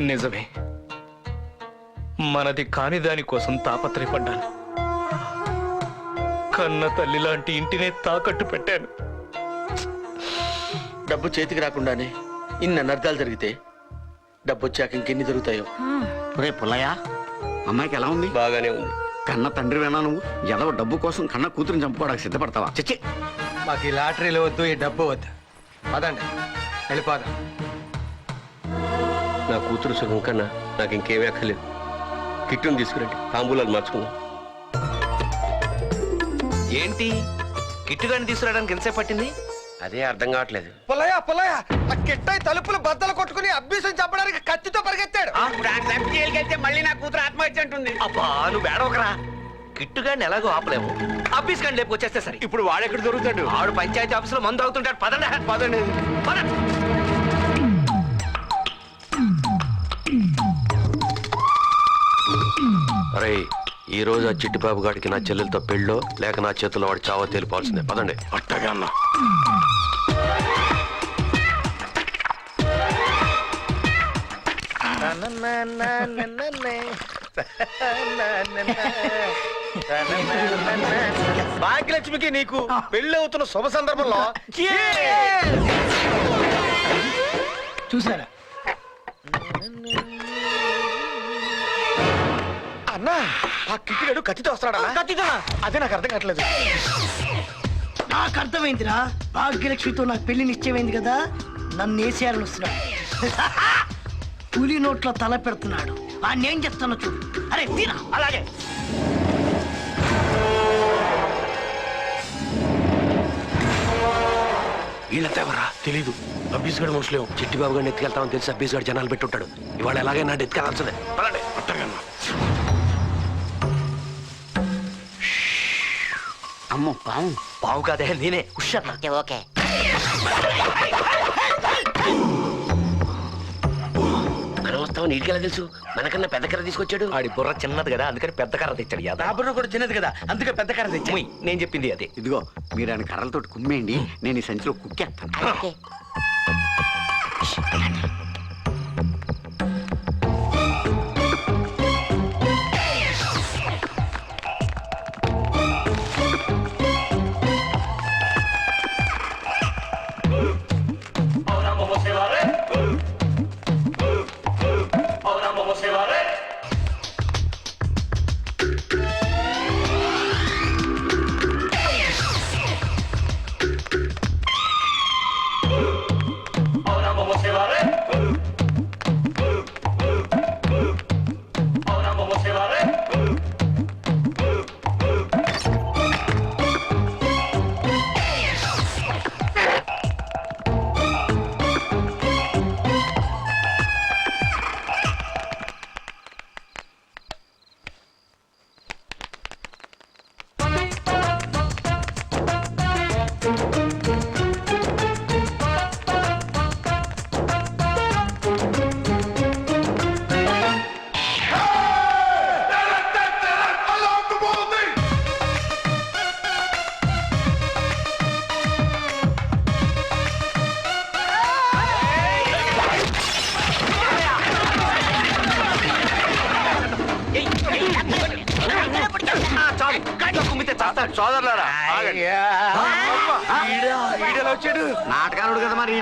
నిజమే. మనది కాని దాని కోసం తాపత్రయపడ్డాను. కన్న తల్లి లాంటి ఇంటినే తాకట్టు పెట్టాను. డబ్బు చేతికి రాకుండానే ఇన్ని అనర్థాలు జరిగితే డబ్బు వచ్చాక ఇంకెన్ని జరుగుతాయో. రే పుల్లయ్య అమ్మాయికి ఎలా ఉంది? బాగానే ఉంది. కన్న తండ్రి వేణా నువ్వు? ఎదవ డబ్బు కోసం కన్న కూతురుని చంపుకోవడానికి సిద్ధపడతావా? చిచ్చి. మాకు ఈ లాటరీలు వద్దు ఈ డబ్బు వద్దు. పదండి వెళ్ళిపోదాం. నా కూతురు సుఖం కన్నా నాకు ఇంకేమీ అక్కర్లేదు. కిట్టును తీసుకురండి. తాంబూలాలు మార్చుకుందాం. ఏంటి? కిట్టుగాని తీసుకురావడానికి ఎంతసేపు పట్టింది? అదే అర్థం కావట్లేదు. పుల్లయ్య పుల్లయ్య ఆ కిట్టై తలుపులు బద్దలు కొట్టుకుని అబ్బీసం చంపడానికి కత్తితో పరిగెత్తాడు. మళ్ళీ నా కూతురు ఆత్మహత్య అంటుంది. అబ్బా నువ్వు బేడవకరా కిట్టుగాని ఎలాగో ఆపలేము ఆఫీస్ కానీ లేపు వచ్చేస్తే సరే. ఇప్పుడు వాడెక్కడ దొరుకుతాడు? ఆడు పంచాయతీ ఆఫీసులో మందు అవుతుంటాడు. పదండి. పదండి. పదండి. అరే ఈ రోజు ఆ చిట్టిబాబు గాడికి నా చెల్లెలతో పెళ్ళో లేక నా చేతిలో వాడి చావో తేలిపోవాల్సిందే. పదండి. అట్టగా అన్న భాగ్యలక్ష్మికి నీకు పెళ్ళి అవుతున్న శుభ సందర్భంలో చూసారా అన్నా ఆ కిట్టిగాడు కత్తితో వస్తాడా కత్తితో? అదే నాకు అర్థం కావట్లేదు. నాకు అర్థమైందిరా. భాగ్యలక్ష్మితో నాకు పెళ్ళి నిశ్చయమైంది కదా. నన్ను వేసేయాలని వస్తున్నాడు? పులి నోట్లో తల పెడుతున్నాడు. ఆ నేను చెప్తాను చూడు. అరే తీరా. అలాగే. వీళ్ళంతా ఎవరా తెలీదు. అబ్బీస్ గడి మనుషులేం చిట్టిబాబు గారిని ఎత్తుకెళ్తామని తెలిసి అబ్బీస్ గడి జనాలు పెట్టుంటాడు. ఇవాళ ఎలాగైనా ఎత్తుకెళ్ళాల్సిందే పదండి. అట్టగా అమ్మో పాము పావు కాదే నేనే. ఉషన్న ఓకే మనం వస్తామని నీటికెలా తెలుసు? మనకన్నా పెద్ద కర్ర తీసుకొచ్చాడు. ఆడి బుర్ర చిన్నది కదా అందుకని పెద్ద కర్ర తెచ్చాడు యాదవ్. రాబడి కూడా చిన్నది కదా అందుకే పెద్ద కర్ర తెచ్చా ముయ్, నేను చెప్పింది అదే. ఇదిగో మీరు ఆయన కర్రలతోటి కుమ్మేయండి నేను ఈ సంచిలో కుక్కేస్తాను.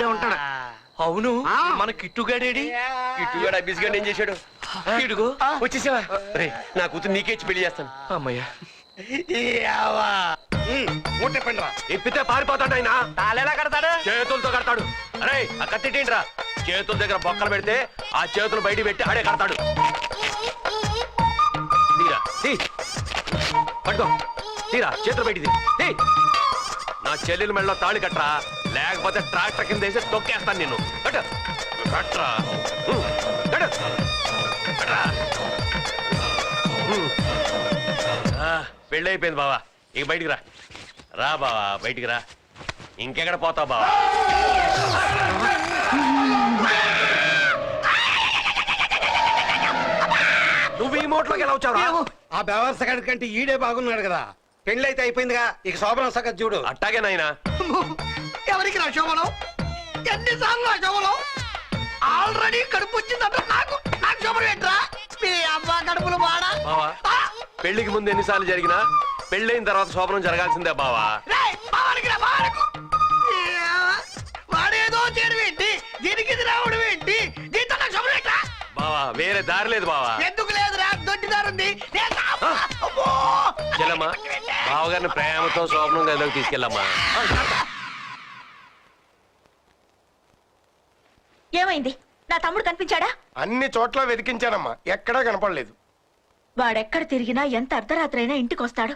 ఈడే ఉంటాడు. అవును. మన కిట్టుగాడేడి ఇటుగాడు అబ్బీస్ గడి ఏం చేశాడు? ఇడుగు. వచ్చేసావా? రే నా కూతురు నీకే ఇచ్చి పెళ్ళి చేస్తాను. అమ్మయ్యా. మూట పండ్రా ఎప్పితే పారిపోతాడు ఆయన. తాళెలా కడతాడు? చేతులతో కడతాడు. అరే ఆ కత్తిటేంట్రా చేతుల దగ్గర బొక్కలు పెడితే ఆ చేతులు బయట పెట్టి ఆడే కడతాడు. తీరా. తీ. పట్టుకో. తీరా చేతులు బయటిది తీ. నా చెల్లెల మెడలో తాళి కట్టరా? లేకపోతే ట్రాక్టర్ కింద వేసి తొక్కేస్తాను నిన్ను. కట్టు. కట్రా. కట్టు. పెళ్ళైపోయింది బావా. ఇక బయటికి రా. రా బావా బయటికి రా. ఇంకెక్కడ పోతావు బావా? నువ్వు ఈ మోట్లోకి ఎలా వచ్చావు ఆ బెవర్స కంటే ఈడే బాగున్నాడు కదా. పెళ్ళైతే అయిపోయిందిగా. ఇక శోభనం సగతి చూడు. అట్టాగే నాయనా. ఎవరికి నా శోభనం? ఎన్నిసార్లు నా శోభనం? ఆల్రెడీ కడుపు వచ్చిందంట నాకు నాకు శోభనం ఏంట్రా? మీ అమ్మ కడుపులు వాడా బావా పెళ్ళికి ముందు ఎన్నిసార్లు జరిగినా పెళ్ళైన తర్వాత శోభనం జరగాల్సిందే బావా. రేయ్, బావానికి రా, బావాలకు. ఈ అవ్వ, వాడేదో చేయడం ఏంటి? దీనికి ఇది రావడం ఏంటి? దీంతో నాకు శోభనం ఏంట్రా? బావా వేరే దారి లేదు బావా. ఎందుకు చెల్లమ్మా బావగారిని ప్రేమతో శోభనం గదిలోకి తీసుకెళ్ళమ్మా. ఏమైంది? నా తమ్ముడు కనిపించాడా? అన్ని చోట్ల వెతికించానమ్మా. ఎక్కడా కనపడలేదు. వాడెక్కడ తిరిగినా ఎంత అర్ధరాత్రి అయినా ఇంటికి వస్తాడు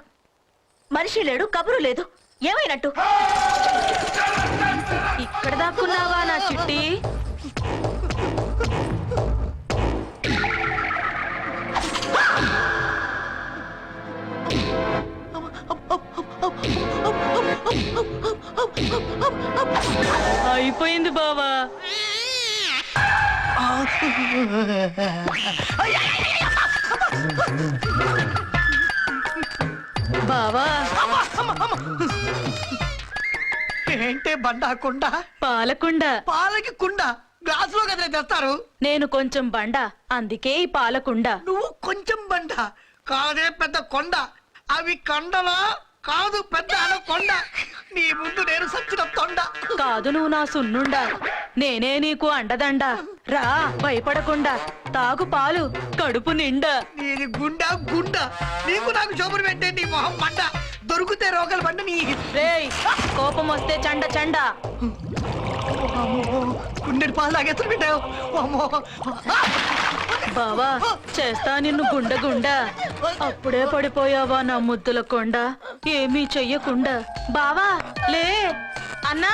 మనిషి లేడు కబురు లేదు. ఏమైనట్టు? ఇక్కడ దాక్కున్నావా నా చిట్టి? అయిపోయింది బావా. బావా. ఏంటే బండా కుండ పాలకుండ. పాలకి కుండ. గ్లాసులో కదిలే తెస్తారు? నేను కొంచెం బండ అందుకే ఈ పాలకుండ. నువ్వు కొంచెం బండ కాదే పెద్ద కొండ. అవి కండలా? కాదు పెద్ద కొండ. నీ ముందు నేను సచ్చిన తొండ. కాదు నువ్వు నా సున్నుండా. నేనే నీకు అండదండ. రా భయపడకుండా. తాగు పాలు కడుపు నిండా. నీది గుండా గుండ. నీకు నాకు శోభను పెట్టే నీ మొహం బండ దొరికితే రోగలు బండ నీ రేయ్ కోపం వస్తే చండ చండ. గుండెని పాలు పెట్టావు అమ్మో. బావా చేస్తా నిన్ను గుండ గుండ. అప్పుడే పడిపోయావా నా ముద్దుల కొండ? ఏమీ చెయ్యకుండా. బావా లే. అన్నా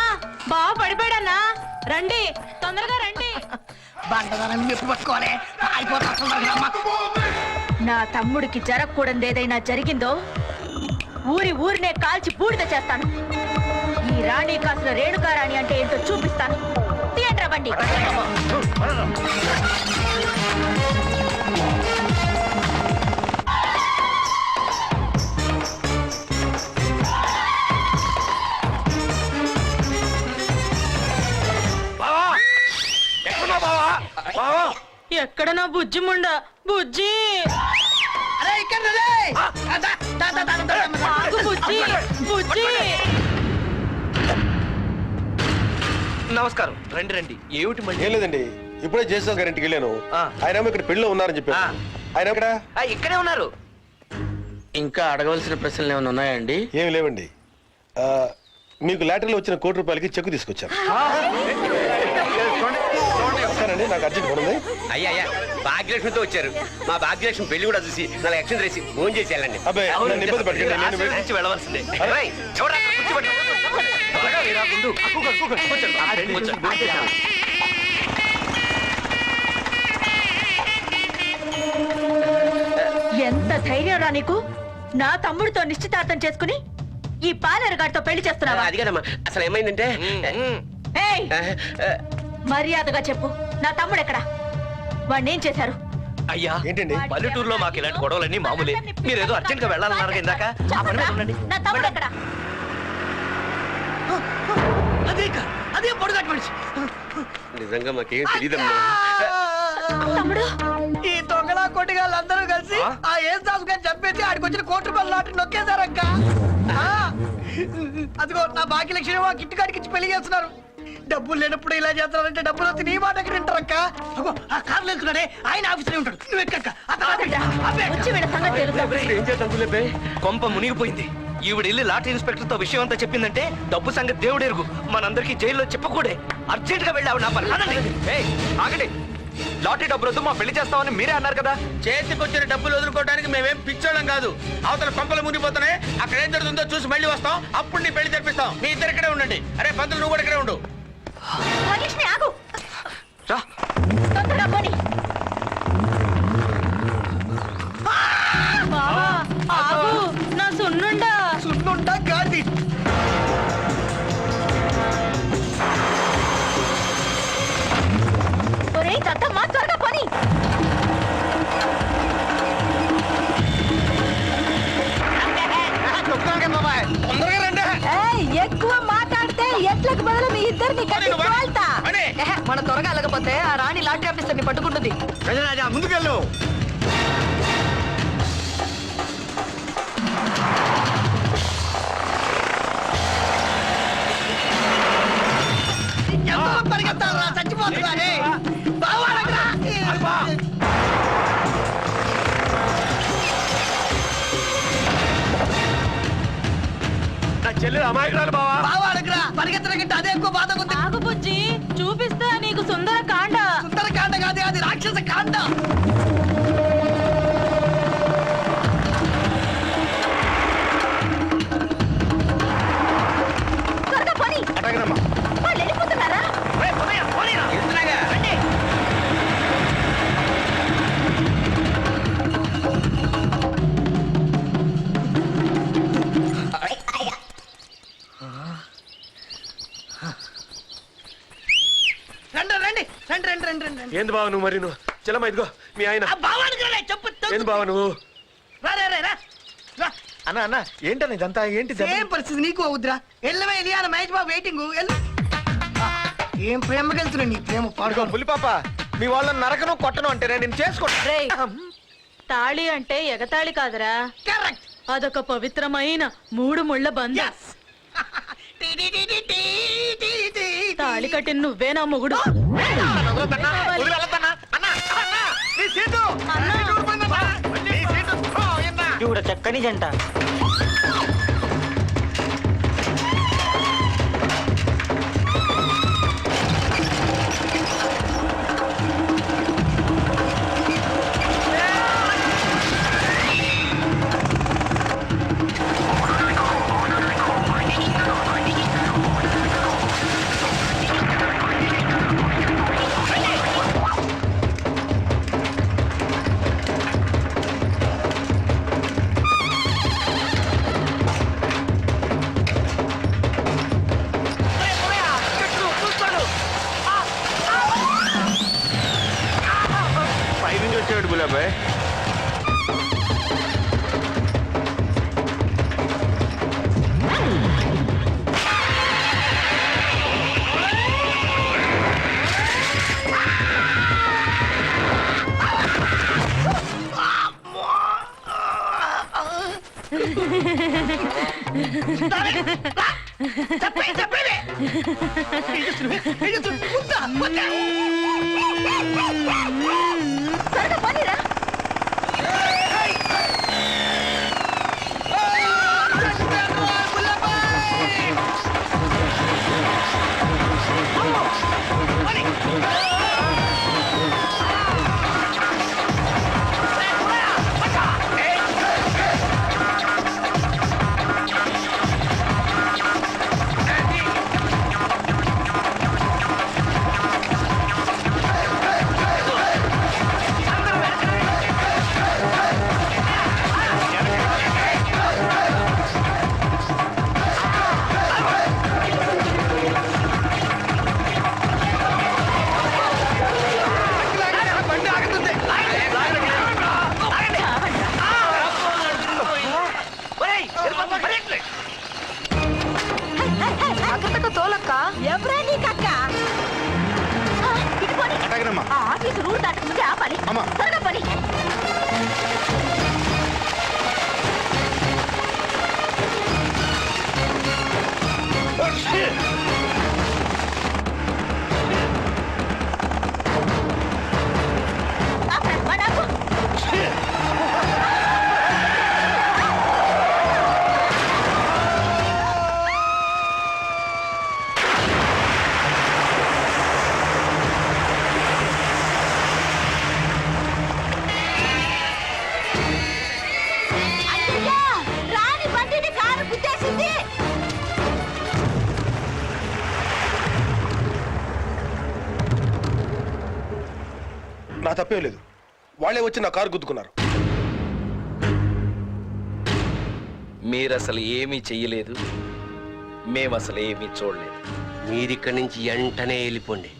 బావ పడిపోయాడన్నా. రండి తొందరగా రండి. బండదానం అయిపోతా నా తమ్ముడికి జరగకూడదు ఏదైనా జరిగిందో ఊరి ఊరినే కాల్చి బూడిద చేస్తాను. ఈ రాణి కాసిన రేణుకారాణి అంటే ఏంటో చూపిస్తాను. థియేటర్ బండి. బావా. ఎక్కడ నా బుజ్జి ముండ. బుజ్జి. అరే ఇక్కడ నమస్కారం. రండి రండి. ఏమిటి మళ్ళీ? ఏం లేదండి. ఇప్పుడే జేసన్ గారింటికి వెళ్ళాను. ఆ. ఆయన ఏమో ఇక్కడ పెళ్ళిలో ఉన్నారని చెప్పారు. ఆ. ఆయన ఇక్కడ ఆ, ఇక్కడే ఉన్నారు. ఇంకా అడగవలసిన ప్రశ్నలు ఏమైనా ఉన్నాయండి ఏమి లేవండి. ఆ, మీకు లాటరీలో వచ్చిన కోటి రూపాయలకి చెక్కు తీసుకొచ్చాను. సరేండి నాకు అర్జెంట్ అయ్యా అయ్యా భాగ్యలక్ష్మితో వచ్చారు. మా భాగ్యలక్ష్మి పెళ్ళి కూడా చూసి నాలుగు అక్షం వేసి ఫోన్ చేసి వెళ్ళండి. అబ్బాయి, నన్ను ఇబ్బంది పెట్టకండి, నేను ఆశీర్వదించి వెళ్ళవలసిందే. రేయ్, ఎవరా అక్కడ కూర్చోబెట్టు. త్వరగా వీరా, ముందు. కూర్చోండి, కూర్చోండి. కూర్చోండి, కూర్చోండి. ఎంత ధైర్యం రా నీకు? నా తమ్ముడితో నిశ్చితార్థం చేసుకుని ఈ పాలేరు గారితో పెళ్ళి చేస్తున్నావా? అది కదమ్మా. అసలు ఏమైందంటే ఏయ్! మర్యాదగా చెప్పు. నా తమ్ముడు ఎక్కడ? వాడిని ఏం చేశారు? అయ్యా ఏంటండి? పల్లెటూరులో మాకు ఇలాంటి గొడవలన్నీ మామూలే. మీరు ఏదో అర్జెంట్గా వెళ్ళాలన్నారు ఇందాక ఆ పని మీద ఉండండి. నా తమ్ముడు ఎక్కడ? అదే కా- అదే పొడుగాటి మనిషి. నిజంగా మాకేం తెలియదమ్మా తమ్ముడు. ఈ దొంగలా కొట్టిగాళ్ళు అందరూ కలిసి ఆ? ఏం దాసు గారిని చంపేసి ఆడికి వచ్చిన కోటి రూపాయల లాటరీ నొక్కేశారక్క. ఆ, అదిగో నా భాగ్యలక్ష్మి ఆ కిట్టుకాడికి ఇచ్చి పెళ్ళి చేస్తున్నారు. డబ్బులు లేనప్పుడు ఇలా చేస్తున్నారంటే డబ్బులు వస్తే నీ మాట ఎక్కడ వింటారక్క? అగో ఆ కార్లు వెళ్తున్నాడే ఆయన ఆఫీసులో ఉంటాడు. నువ్వు ఎక్కక్క. వచ్చి ఏం చేద్దాం కొంప మునిగిపోయింది. ఈవిడ వెళ్ళి లాటరీ ఇన్స్పెక్టర్తో విషయం అంతా చెప్పిందంటే డబ్బు సంగతి దేవుడు ఎరుగు మనందరికి జైల్లో చెప్పకూడే. అర్జెంట్గా వెళ్ళి ఆవిడ నా పని ఆగండి. లాటరీ డబ్బులు వద్దు మా పెళ్ళి చేస్తామని మీరే అన్నారు కదా. చేతికొచ్చిన డబ్బులు వదులుకోవడానికి మేమేం పిచ్చోళ్ళం కాదు. అవతల పంపలు మునిగిపోతున్నాయి. అక్కడ ఏం జరుగుతుందో చూసి మళ్ళీ వస్తాం. అప్పుడు నీ పెళ్ళి జరిపిస్తాం. మీ ఇద్దరు ఇక్కడే ఉండండి. అరే పంతులు నువ్వు కూడా ఇక్కడే ఉండు. ఆగు. ఎక్కువ మాట్లాడితే ఎట్లకు బదులు మీ ఇద్దరిని మన త్వరగా వెళ్ళకపోతే ఆ రాణి లాటరీ ఆఫీసర్ని పట్టుకుంటుంది. గజరాజా ముందుకెళ్ళు. ఎంతలో చెల్లి అమాయకురాలు బావా. బావా అడగరా పరిగెత్తడం అదే ఎక్కువ బాధ ఉంది ఆగు బుజ్జి చూపిస్తా నీకు సుందర కాండ. సుందర కాండ కాదే అది రాక్షస కాండ. ఏంది బావ నువ్వు మరి నువ్వు? చెల్లమ్మ ఇదిగో మీ ఆయన. చెప్పు ఏంది బావ నువ్వు? అన్న అన్న ఏంటన్న ఇదంతా? ఏంటి సేమ్ పరిస్థితి నీకు అవుద్దిరా ఎల్లవే ఇలియాన మహేష్ బాబు వెయిటింగ్ ఏం ప్రేమ వెళ్తున్నా నీ ప్రేమ? పాడుకో పులి పాప మీ వాళ్ళని నరకను కొట్టను అంటే నేను చేసుకోండి రేయ్ తాళి అంటే ఎగతాళి కాదురా. కరెక్ట్ అదొక పవిత్రమైన మూడు ముళ్ళ బంధం. తాళి కట్టిన నువ్వేనా మొగుడు? చూడ చక్కని జంట. చెప్పే త్వరగా తప్పేం లేదు. వాళ్ళే వచ్చి నా కారు గుద్దుకున్నారు. మీరసలు ఏమీ చెయ్యలేదు. మేమసలు ఏమీ చూడలేదు. మీరిక్కడి నుంచి వెంటనే వెళ్ళిపోండి.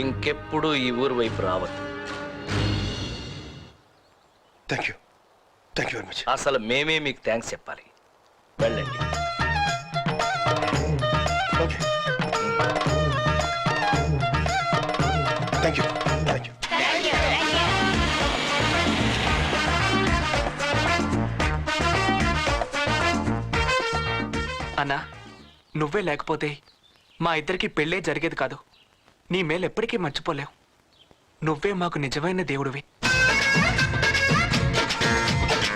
ఇంకెప్పుడు ఈ ఊరు వైపు రావద్దు. Thank you thank you very much అసలు మేమే మీకు థ్యాంక్స్ చెప్పాలి. వెళ్ళండి. అన్నా నువ్వే లేకపోతే మా ఇద్దరికి పెళ్ళే జరిగేది కాదు. నీ మేలు ఎప్పటికీ మర్చిపోలేవు. నువ్వే మాకు నిజమైన దేవుడివి.